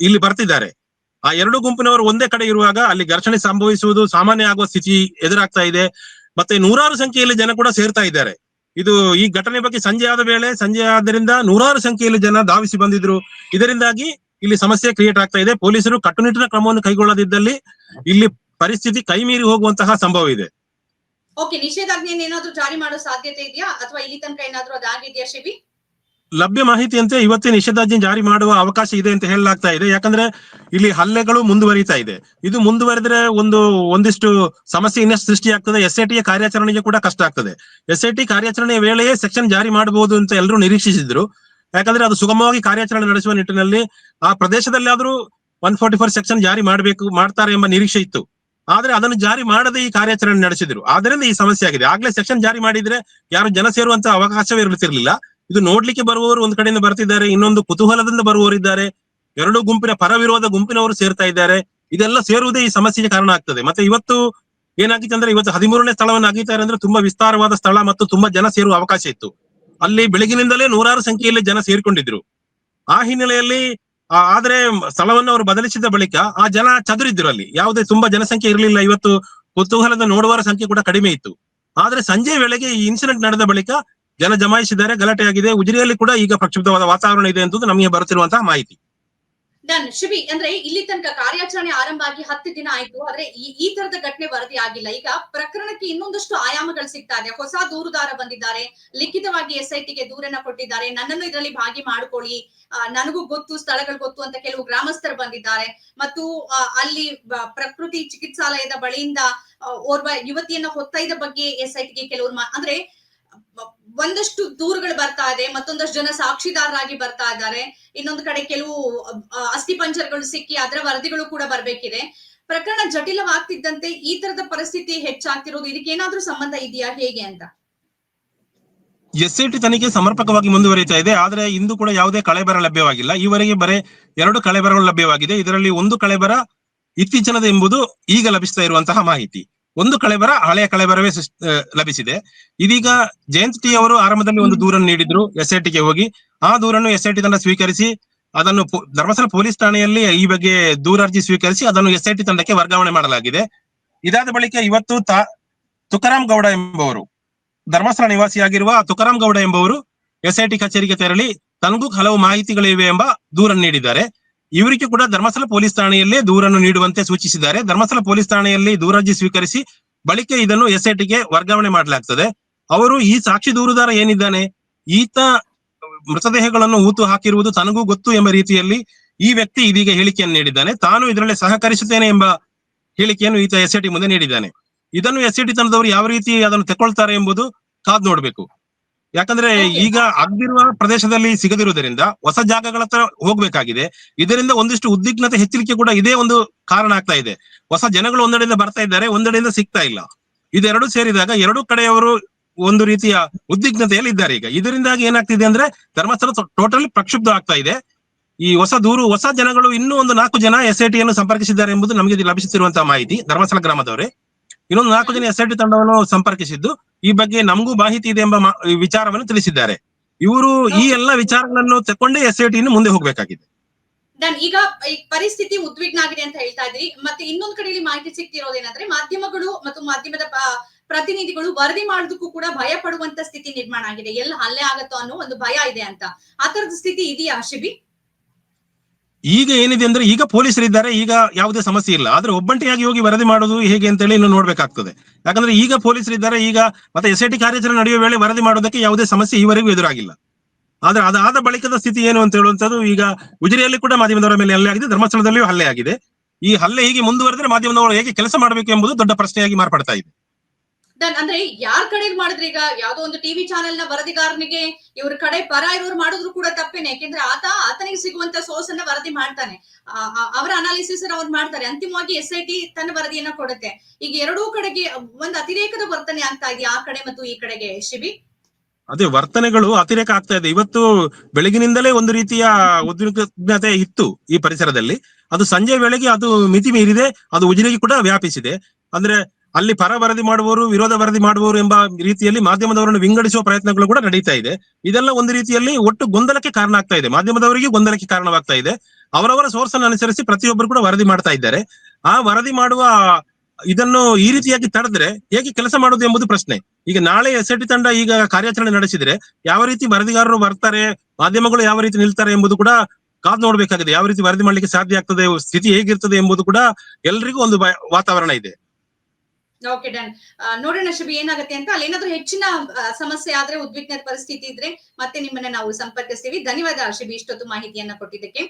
ಇಲ್ಲಿ ಬರ್ತಿದ್ದಾರೆ. ಆ ಎರಡು ಗುಂಪಿನವರು ಒಂದೇ ಕಡೆ ಇರುವಾಗ ಅಲ್ಲಿ ಘರ್ಷಣೆ ಸಂಭವಿಸುವುದು ಸಾಮಾನ್ಯ ಆಗುವ ಸ್ಥಿತಿ ಎದುರಾಗ್ತಾ ಇದೆ. ಮತ್ತೆ ನೂರಾರು ಸಂಖ್ಯೆಯಲ್ಲಿ ಜನ ಕೂಡ ಸೇರ್ತಾ ಇದ್ದಾರೆ. ಇದು ಈ ಘಟನೆ ಬಗ್ಗೆ ಸಂಜೆ ಆದ ವೇಳೆ, ಸಂಜೆ ಆದ್ದರಿಂದ ನೂರಾರು ಸಂಖ್ಯೆಯಲ್ಲಿ ಜನ ಧಾವಿಸಿ ಬಂದಿದ್ರು. ಇದರಿಂದಾಗಿ ಇಲ್ಲಿ ಸಮಸ್ಯೆ ಕ್ರಿಯೇಟ್ ಆಗ್ತಾ ಇದೆ. ಪೊಲೀಸರು ಕಟ್ಟುನಿಟ್ಟಿನ ಕ್ರಮವನ್ನು ಕೈಗೊಳ್ಳದಿದ್ದಲ್ಲಿ ಇಲ್ಲಿ ಪರಿಸ್ಥಿತಿ ಕೈಮೀರಿ ಹೋಗುವಂತಹ ಸಂಭವ ಇದೆ. ಓಕೆ ನಿಷೇಧಾಜ್ಞೆಯನ್ನು ಏನಾದ್ರೂ ಜಾರಿ ಮಾಡೋ ಸಾಧ್ಯತೆ ಇದೆಯಾ? ಅಥವಾ ಇಲ್ಲಿ ತನಕ ಏನಾದರೂ ಅದಾಗಿದೆಯಾ ಶಿಬಿ ಲಭ್ಯ ಮಾಹಿತಿಯಂತೆ ಇವತ್ತೇ ನಿಷೇಧಾಜ್ಞೆ ಜಾರಿ ಮಾಡುವ ಅವಕಾಶ ಇದೆ ಅಂತ ಹೇಳಲಾಗ್ತಾ ಇದೆ. ಯಾಕಂದ್ರೆ ಇಲ್ಲಿ ಹಲ್ಲೆಗಳು ಮುಂದುವರಿತಾ ಇದೆ. ಇದು ಮುಂದುವರೆದ್ರೆ ಒಂದು, ಒಂದಿಷ್ಟು ಸಮಸ್ಯೆ ಇನ್ನಷ್ಟು ಸೃಷ್ಟಿಯಾಗ್ತದೆ ಎಸ್ ಐ ಕಾರ್ಯಾಚರಣೆಗೆ ಕೂಡ ಕಷ್ಟ ಆಗ್ತದೆ. ಎಸ್ ಐ ಟಿ ಕಾರ್ಯಾಚರಣೆಯ ವೇಳೆಯೇ ಸೆಕ್ಷನ್ ಜಾರಿ ಮಾಡಬಹುದು ಅಂತ ಎಲ್ಲರೂ ನಿರೀಕ್ಷಿಸಿದ್ರು. ಯಾಕಂದ್ರೆ ಅದು ಸುಗಮವಾಗಿ ಕಾರ್ಯಾಚರಣೆ ನಡೆಸುವ ನಿಟ್ಟಿನಲ್ಲಿ ಆ ಪ್ರದೇಶದಲ್ಲಾದ್ರೂ ಒನ್ ಫೋರ್ಟಿ ಫೋರ್ ಸೆಕ್ಷನ್ ಜಾರಿ ಮಾಡಬೇಕು, ಮಾಡ್ತಾರೆ ಎಂಬ ನಿರೀಕ್ಷೆ ಇತ್ತು. ಆದ್ರೆ ಅದನ್ನು ಜಾರಿ ಮಾಡದೆ ಈ ಕಾರ್ಯಾಚರಣೆ ನಡೆಸಿದ್ರು. ಆದ್ರಿಂದ ಈ ಸಮಸ್ಯೆ ಆಗಿದೆ. ಆಗ್ಲೇ ಸೆಕ್ಷನ್ ಜಾರಿ ಮಾಡಿದ್ರೆ ಯಾರು ಜನ ಸೇರುವಂತ ಅವಕಾಶವೇ ಇರುತ್ತಿರಲಿಲ್ಲ ಇದು ನೋಡ್ಲಿಕ್ಕೆ ಬರುವವರು ಒಂದ್ ಕಡೆಯಿಂದ ಬರ್ತಿದ್ದಾರೆ, ಇನ್ನೊಂದು ಕುತೂಹಲದಿಂದ ಬರುವವರಿದ್ದಾರೆ ಎರಡು ಗುಂಪಿನ ಪರ ವಿರೋಧ ಗುಂಪಿನವರು ಸೇರ್ತಾ ಇದ್ದಾರೆ. ಇದೆಲ್ಲ ಸೇರುವುದೇ ಈ ಸಮಸ್ಯೆಗೆ ಕಾರಣ ಆಗ್ತದೆ. ಮತ್ತೆ ಇವತ್ತು ಏನಾಗಿತ್ತು ಅಂದ್ರೆ ಇವತ್ತು ಹದಿಮೂರನೇ ಸ್ಥಳವನ್ನು ಅಗಿತಾರೆ ಅಂದ್ರೆ ತುಂಬಾ ವಿಸ್ತಾರವಾದ ಸ್ಥಳ ಮತ್ತು ತುಂಬಾ ಜನ ಸೇರುವ ಅವಕಾಶ ಇತ್ತು. ಅಲ್ಲಿ ಬೆಳಗಿನಿಂದಲೇ ನೂರಾರು ಸಂಖ್ಯೆಯಲ್ಲಿ ಜನ ಸೇರ್ಕೊಂಡಿದ್ರು. ಆ ಹಿನ್ನೆಲೆಯಲ್ಲಿ ಆದ್ರೆ ಸ್ಥಳವನ್ನು ಅವರು ಬದಲಿಸಿದ ಬಳಿಕ ಆ ಜನ ಚದುರಿದ್ರು ಅಲ್ಲಿ. ಯಾವುದೇ ತುಂಬಾ ಜನಸಂಖ್ಯೆ ಇರಲಿಲ್ಲ. ಇವತ್ತು ಕುತೂಹಲದ ನೋಡುವರ ಸಂಖ್ಯೆ ಕೂಡ ಕಡಿಮೆ ಇತ್ತು. ಆದ್ರೆ ಸಂಜೆ ವೇಳೆಗೆ ಈ ಇನ್ಸಿಡೆಂಟ್ ನಡೆದ ಬಳಿಕ ಜನ ಜಮಾಯಿಸಿದ್ದಾರೆ, ಗಲಾಟೆ ಆಗಿದೆ. ಉಜಿರೆಯಲ್ಲಿ ಕೂಡ ಈಗ ಪ್ರಕ್ಷುಬ್ಧವಾದ ವಾತಾವರಣ ಇದೆ ಅಂತ ನಮಗೆ ಬರುತ್ತಿರುವಂತಹ ಮಾಹಿತಿ. ಡನ್ ಶಿಬಿ ಅಂದ್ರೆ ಇಲ್ಲಿ ತನಕ ಕಾರ್ಯಾಚರಣೆ ಆರಂಭ ಆಗಿ ಹತ್ತು ದಿನ ಆಯ್ತು. ಆದ್ರೆ ಈ ತರದ ಘಟನೆ ವರದಿ ಆಗಿಲ್ಲ. ಈಗ ಪ್ರಕರಣಕ್ಕೆ ಇನ್ನೊಂದಷ್ಟು ಆಯಾಮಗಳು ಸಿಗ್ತಾ ಇದೆ ಹೊಸ ದೂರುದಾರ ಬಂದಿದ್ದಾರೆ. ಲಿಖಿತವಾಗಿ ಎಸ್ ಐ ಟಿಗೆ ದೂರನ್ನ ಕೊಟ್ಟಿದ್ದಾರೆ. ನನ್ನನ್ನು ಇದರಲ್ಲಿ ಭಾಗಿ ಮಾಡ್ಕೊಳ್ಳಿ. ನನಗೂ ಗೊತ್ತು, ಸ್ಥಳಗಳು ಗೊತ್ತು ಅಂತ ಕೆಲವು ಗ್ರಾಮಸ್ಥರು ಬಂದಿದ್ದಾರೆ. ಮತ್ತು ಅಲ್ಲಿ ಪ್ರಕೃತಿ ಚಿಕಿತ್ಸಾಲಯದ ಬಳಿಯಿಂದ ಓರ್ವ ಯುವತಿಯನ್ನ ಹೊತ್ತೈದ ಬಗ್ಗೆ ಎಸ್ ಐ ಟಿಗೆ ಕೆಲವರು ಅಂದ್ರೆ ಒಂದಷ್ಟು ದೂರುಗಳು ಬರ್ತಾ ಇದೆ, ಮತ್ತೊಂದಷ್ಟು ಜನ ಸಾಕ್ಷಿದಾರರಾಗಿ ಬರ್ತಾ ಇದ್ದಾರೆ. ಇನ್ನೊಂದು ಕಡೆ ಕೆಲವು ಅಸ್ಥಿ ಪಂಚರ್ಗಳು ಸಿಕ್ಕಿ ಅದರ ವರದಿಗಳು ಕೂಡ ಬರ್ಬೇಕಿದೆ. ಪ್ರಕರಣ ಜಟಿಲವಾಗ್ತಿದ್ದಂತೆ ಈ ತರದ ಪರಿಸ್ಥಿತಿ ಹೆಚ್ಚಾಗ್ತಿರೋದು ಇದಕ್ಕೆ ಏನಾದ್ರೂ ಸಂಬಂಧ ಇದೆಯಾ, ಹೇಗೆ ಅಂತ? ಎಸ್ ಐ ಟಿ ತನಿಖೆ ಸಮರ್ಪಕವಾಗಿ ಮುಂದುವರಿತಾ ಇದೆ, ಆದರೆ ಇಂದು ಕೂಡ ಯಾವುದೇ ಕಳೆಬರ ಲಭ್ಯವಾಗಿಲ್ಲ. ಈವರೆಗೆ ಬರೇ ಎರಡು ಕಳೆಬರಗಳು ಲಭ್ಯವಾಗಿದೆ. ಇದರಲ್ಲಿ ಒಂದು ಕಳೆಬರ ಇತ್ತೀಚಿನದು ಎಂಬುದು ಈಗ ಲಭಿಸ್ತಾ ಇರುವಂತಹ ಮಾಹಿತಿ. ಒಂದು ಕಳೆಬರ ಹಳೆಯ ಕಳೆಬರವೇ ಲಭಿಸಿದೆ. ಇದೀಗ ಜಯಂತ್ ಟಿ ಅವರು ಆರಂಭದಲ್ಲಿ ಒಂದು ದೂರನ್ನು ನೀಡಿದ್ರು ಎಸ್ ಐ ಟಿಗೆ ಹೋಗಿ. ಆ ದೂರನ್ನು ಎಸ್ ಐ ಟಿ ತಂಡ ಸ್ವೀಕರಿಸಿ ಅದನ್ನು ಧರ್ಮಸ್ಥಳ ಪೊಲೀಸ್ ಠಾಣೆಯಲ್ಲಿ ಈ ಬಗ್ಗೆ ದೂರಾರ್ಜಿ ಸ್ವೀಕರಿಸಿ ಅದನ್ನು ಎಸ್ ಐ ಟಿ ತಂಡಕ್ಕೆ ವರ್ಗಾವಣೆ ಮಾಡಲಾಗಿದೆ. ಇದಾದ ಬಳಿಕ ಇವತ್ತು ತಾ ತುಕಾರಾಮ್ ಗೌಡ ಎಂಬುವರು ಧರ್ಮಸ್ಥಳ ನಿವಾಸಿಯಾಗಿರುವ ತುಕಾರಾಮ್ ಗೌಡ ಎಂಬುವರು ಟಿ ಕಚೇರಿಗೆ ತೆರಳಿ ತನಗೂ ಹಲವು ಮಾಹಿತಿಗಳಿವೆ ಎಂಬ ದೂರನ್ನು ನೀಡಿದ್ದಾರೆ. ಇವರಿಗೆ ಕೂಡ ಧರ್ಮಸ್ಥಳ ಪೊಲೀಸ್ ಠಾಣೆಯಲ್ಲಿ ದೂರನ್ನು ನೀಡುವಂತೆ ಸೂಚಿಸಿದ್ದಾರೆ. ಧರ್ಮಸ್ಥಳ ಪೊಲೀಸ್ ಠಾಣೆಯಲ್ಲಿ ದೂರರ್ಜಿ ಸ್ವೀಕರಿಸಿ ಬಳಿಕ ಇದನ್ನು ಎಸ್ಐಟಿಗೆ ವರ್ಗಾವಣೆ ಮಾಡಲಾಗ್ತದೆ. ಅವರು ಈ ಸಾಕ್ಷಿ ದೂರುದಾರ ಏನಿದ್ದಾನೆ? ಈತ ಮೃತದೇಹಗಳನ್ನು ಊತು ಹಾಕಿರುವುದು ತನಗೂ ಗೊತ್ತು ಎಂಬ ರೀತಿಯಲ್ಲಿ ಈ ವ್ಯಕ್ತಿ ಇದೀಗ ಹೇಳಿಕೆಯನ್ನು ನೀಡಿದ್ದಾನೆ. ತಾನು ಇದರಲ್ಲಿ ಸಹಕರಿಸುತ್ತೇನೆ ಎಂಬ ಹೇಳಿಕೆಯನ್ನು ಈತ ಎಸ್ಐಟಿ ಮುಂದೆ ನೀಡಿದ್ದಾನೆ. ಇದನ್ನು ಎಸ್ಐಟಿ ತನದವರು ಯಾವ ರೀತಿ ಅದನ್ನು ತೆಕ್ಕೊಳ್ತಾರೆ ಎಂಬುದು ಕಾದ್ ನೋಡ್ಬೇಕು. ಯಾಕಂದ್ರೆ ಈಗ ಆಗದಿರುವ ಪ್ರದೇಶದಲ್ಲಿ ಸಿಗದಿರುವುದರಿಂದ ಹೊಸ ಜಾಗಗಳ ಹತ್ರ ಹೋಗ್ಬೇಕಾಗಿದೆ. ಇದರಿಂದ ಒಂದಿಷ್ಟು ಉದ್ವಿಗ್ನತೆ ಹೆಚ್ಚಲಿಕ್ಕೆ ಕೂಡ ಇದೇ ಒಂದು ಕಾರಣ ಆಗ್ತಾ ಇದೆ. ಹೊಸ ಜನಗಳು ಒಂದೆಡೆಯಿಂದ ಬರ್ತಾ ಇದ್ದಾರೆ ಒಂದೆಡೆಯಿಂದ ಸಿಗ್ತಾ ಇಲ್ಲ. ಇದೆರಡು ಸೇರಿದಾಗ ಎರಡು ಕಡೆಯವರು ಒಂದು ರೀತಿಯ ಉದ್ವಿಗ್ನತೆಯಲ್ಲಿ ಇದ್ದಾರೆ ಈಗ. ಇದರಿಂದಾಗಿ ಏನಾಗ್ತಿದೆ ಅಂದ್ರೆ ಧರ್ಮಸ್ಥಳ ಟೋಟಲಿ ಪ್ರಕ್ಷುಬ್ಧ ಆಗ್ತಾ ಇದೆ. ಈ ಹೊಸ ದೂರು ಹೊಸ ಜನಗಳು ಇನ್ನೂ ಒಂದು ನಾಲ್ಕು ಜನ ಎಸ್ ಐ ಟಿಯನ್ನು ಸಂಪರ್ಕಿಸಿದ್ದಾರೆ ಎಂಬುದು ನಮಗೆ ಲಭಿಸುತ್ತಿರುವಂತಹ ಮಾಹಿತಿ. ಧರ್ಮಸ್ಥಳ ಗ್ರಾಮದವರೇ. ಇನ್ನೊಂದು ನಾಲ್ಕು ಜನ ಎಸ್ ಐ ಟಿ ತಂಡವನ್ನು ಸಂಪರ್ಕಿಸಿದ್ದು ಈ ಬಗ್ಗೆ ನಮಗೂ ಮಾಹಿತಿ ಇದೆ ಎಂಬ ವಿಚಾರವನ್ನು ತಿಳಿಸಿದ್ದಾರೆ. ಇವರು ಈ ಎಲ್ಲ ವಿಚಾರಗಳನ್ನು ತಕೊಂಡೇ ಎಸ್ಐಟಿ ಮುಂದೆ ಹೋಗ್ಬೇಕಾಗಿದೆ. ದನ್ ಈಗ ಈ ಪರಿಸ್ಥಿತಿ ಉದ್ವಿಗ್ನ ಆಗಿದೆ ಅಂತ ಹೇಳ್ತಾ ಇದ್ರಿ ಮತ್ತೆ ಇನ್ನೊಂದ್ ಕಡೆಯಲ್ಲಿ ಮಾಹಿತಿ ಸಿಗ್ತಿರೋದೇನಂದ್ರೆ ಮಾಧ್ಯಮಗಳು ಮತ್ತು ಮಾಧ್ಯಮದ ಪ್ರತಿನಿಧಿಗಳು ವರದಿ ಮಾಡೋದಕ್ಕೂ ಕೂಡ ಭಯ ಪಡುವಂತ ಸ್ಥಿತಿ ನಿರ್ಮಾಣ ಆಗಿದೆ. ಎಲ್ಲ ಹಲ್ಲೆ ಆಗತ್ತೋ ಅನ್ನೋ ಒಂದು ಭಯ ಇದೆ ಅಂತ. ಆ ತರದ ಸ್ಥಿತಿ ಇದೆಯಾ ಶಿಬಿ ಈಗ ಏನಿದೆ ಅಂದ್ರೆ ಈಗ ಪೊಲೀಸರಿದ್ದಾರೆ, ಈಗ ಯಾವುದೇ ಸಮಸ್ಯೆ ಇಲ್ಲ. ಆದ್ರೆ ಒಬ್ಬಂಟಿಯಾಗಿ ಹೋಗಿ ವರದಿ ಮಾಡೋದು ಹೇಗೆ ಅಂತ ಹೇಳಿ ಇನ್ನು ನೋಡ್ಬೇಕಾಗ್ತದೆ. ಯಾಕಂದ್ರೆ ಈಗ ಪೊಲೀಸರಿದ್ದಾರೆ, ಈಗ ಮತ್ತೆ ಎಸ್ ಐ ಟಿ ಕಾರ್ಯಾಚರಣೆ ನಡೆಯುವ ವೇಳೆ ವರದಿ ಮಾಡೋದಕ್ಕೆ ಯಾವುದೇ ಸಮಸ್ಯೆ ಈವರೆಗೂ ಎದುರಾಗಿಲ್ಲ. ಆದ್ರೆ ಅದಾದ ಬಳಿಕದ ಸ್ಥಿತಿ ಏನು ಅಂತ ಹೇಳುವಂತದ್ದು ಈಗ ಉಜಿರೆಯಲ್ಲಿ ಕೂಡ ಮಾಧ್ಯಮದವರ ಮೇಲೆ ಹಲ್ಲೆ ಆಗಿದೆ, ಧರ್ಮಸ್ಥಳದಲ್ಲಿಯೂ ಹಲ್ಲೆ ಆಗಿದೆ. ಈ ಹಲ್ಲೆ ಹೀಗೆ ಮುಂದುವರೆದ್ರೆ ಮಾಧ್ಯಮದವರು ಹೇಗೆ ಕೆಲಸ ಮಾಡಬೇಕು ಎಂಬುದು ದೊಡ್ಡ ಪ್ರಶ್ನೆಯಾಗಿ ಮಾರ್ಪಡ್ತಾ ಇದೆ. ಅಂದ್ರೆ ಯಾರ್ ಕಡೆ ಮಾಡಿದ್ರೆ ಈಗ? ಯಾವ್ದೋ ಒಂದು ಟಿವಿ ಚಾನೆಲ್ನ ವರದಿಗಾರನಿಗೆ ಇವ್ರ ಕಡೆ ಪರ ಇರೋರು ಮಾಡಿದ್ರು ಕೂಡ ತಪ್ಪೇನೆ. ಯಾಕೆಂದ್ರೆ ಆತ, ಆತನಿಗೆ ಸಿಗುವಂತ ಸೋರ್ಸ್ ಅನ್ನ ವರದಿ ಮಾಡ್ತಾನೆ. ಅವರ ಅನಾಲಿಸಿಸ್ ಅವ್ರು ಮಾಡ್ತಾರೆ. ಅಂತಿಮವಾಗಿ ಎಸ್ ಐ ಟಿ ತನ್ನ ವರದಿಯನ್ನ ಕೊಡುತ್ತೆ. ಈಗ ಎರಡೂ ಕಡೆಗೆ ಒಂದು ಅತಿರೇಕದ ವರ್ತನೆ ಆಗ್ತಾ ಇದೆ ಆ ಕಡೆ ಮತ್ತು ಈ ಕಡೆಗೆ ಶಿಬಿ? ಅದೇ ವರ್ತನೆಗಳು ಅತಿರೇಕ ಆಗ್ತಾ ಇದೆ. ಇವತ್ತು ಬೆಳಗಿನಿಂದಲೇ ಒಂದು ರೀತಿಯ ಉದ್ವಿಗ್ನತೆ ಇತ್ತು ಈ ಪರಿಸರದಲ್ಲಿ. ಅದು ಸಂಜೆ ವೇಳೆಗೆ ಅದು ಮಿತಿ ಮೀರಿದೆ, ಅದು ಉಜಿರೆಗೆ ಕೂಡ ವ್ಯಾಪಿಸಿದೆ. ಅಂದ್ರೆ ಅಲ್ಲಿ ಪರ ವರದಿ ಮಾಡುವವರು, ವಿರೋಧ ವರದಿ ಮಾಡುವವರು ಎಂಬ ರೀತಿಯಲ್ಲಿ ಮಾಧ್ಯಮದವರನ್ನು ವಿಂಗಡಿಸುವ ಪ್ರಯತ್ನಗಳು ಕೂಡ ನಡೀತಾ ಇದೆ. ಇದೆಲ್ಲ ಒಂದು ರೀತಿಯಲ್ಲಿ ಒಟ್ಟು ಗೊಂದಲಕ್ಕೆ ಕಾರಣ ಆಗ್ತಾ ಇದೆ. ಮಾಧ್ಯಮದವರಿಗೆ ಗೊಂದಲಕ್ಕೆ ಕಾರಣವಾಗ್ತಾ ಇದೆ. ಅವರವರ ಸೋರ್ಸ್ ಅನ್ನು ಅನುಸರಿಸಿ ಪ್ರತಿಯೊಬ್ಬರು ಕೂಡ ವರದಿ ಮಾಡ್ತಾ ಇದ್ದಾರೆ. ಆ ವರದಿ ಮಾಡುವ ಇದನ್ನು ಈ ರೀತಿಯಾಗಿ ತಡೆದ್ರೆ ಹೇಗೆ ಕೆಲಸ ಮಾಡೋದು ಎಂಬುದು ಪ್ರಶ್ನೆ. ಈಗ ನಾಳೆ ಎಸ್ ತಂಡ ಈಗ ಕಾರ್ಯಾಚರಣೆ ನಡೆಸಿದ್ರೆ ಯಾವ ರೀತಿ ವರದಿಗಾರರು ಬರ್ತಾರೆ, ಮಾಧ್ಯಮಗಳು ಯಾವ ರೀತಿ ನಿಲ್ತಾರೆ ಎಂಬುದು ಕೂಡ ಕಾದ್ ನೋಡ್ಬೇಕಾಗಿದೆ. ಯಾವ ರೀತಿ ವರದಿ ಮಾಡ್ಲಿಕ್ಕೆ ಸಾಧ್ಯ ಆಗ್ತದೆ, ಸ್ಥಿತಿ ಹೇಗಿರ್ತದೆ ಎಂಬುದು ಕೂಡ ಎಲ್ರಿಗೂ ಒಂದು ವಾತಾವರಣ ಇದೆ. ಓಕೆ ಡನ್ ನೋಡೋಣ ಶಿಬಿ ಏನಾಗುತ್ತೆ ಅಂತ. ಅಲ್ಲಿ ಏನಾದ್ರೂ ಹೆಚ್ಚಿನ ಸಮಸ್ಯೆ ಆದ್ರೆ ಉದ್ವಿಗ್ನ ಪರಿಸ್ಥಿತಿ ಇದ್ರೆ ಮತ್ತೆ ನಿಮ್ಮನ್ನ ನಾವು ಸಂಪರ್ಕಿಸ್ತೀವಿ. ಧನ್ಯವಾದ ಶಿಬಿ ಇಷ್ಟೊತ್ತು ಮಾಹಿತಿಯನ್ನ ಕೊಟ್ಟಿದ್ದಕ್ಕೆ.